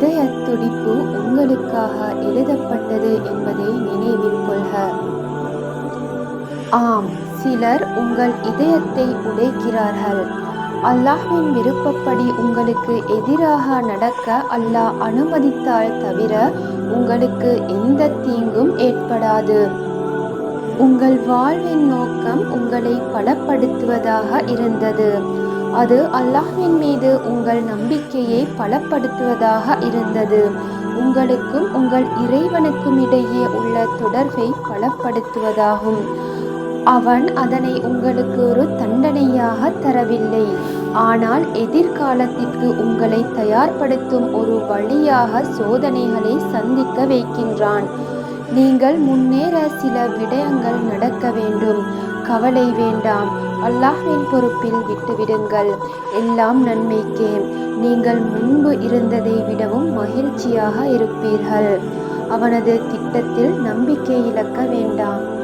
இதய துடிப்பு உங்களுக்காக எழுதப்பட்டது என்பதை நினைவில் கொள்க. ஆம் சிலர் உங்கள் இதயத்தை உடைக்கிறார்கள். அல்லாஹ்வின் விருப்பப்படி உங்களுக்கு எதிராக நடக்க அல்லாஹ் அனுமதித்தால் தவிர உங்களுக்கு எந்த தீங்கும் ஏற்படாது. உங்கள் வாழ்வின் நோக்கம் உங்களை பலப்படுத்துவதாக இருந்தது. அது அல்லாஹ்வின் மீது உங்கள் நம்பிக்கையை பலப்படுத்துவதாக இருந்தது. உங்களுக்கும் உங்கள் இறைவனுக்கும் இடையே உள்ள தொடர்பை பலப்படுத்துவதாகும். அவன் அதனை உங்களுக்கு ஒரு தண்டனையாக தரவில்லை. ஆனால் எதிர்காலத்திற்கு உங்களை தயார்படுத்தும் ஒரு வழியாக சோதனைகளை சந்திக்க வைக்கின்றான். நீங்கள் முன்னேற சில விடயங்கள் நடக்க வேண்டும். கவலை வேண்டாம். அல்லாஹ்வின் பொறுப்பில் விட்டுவிடுங்கள். எல்லாம் நன்மைக்கே. நீங்கள் முன்பு இருந்ததை விடவும் மகிழ்ச்சியாக இருப்பீர்கள். அவனது திட்டத்தில் நம்பிக்கை இழக்க வேண்டாம்.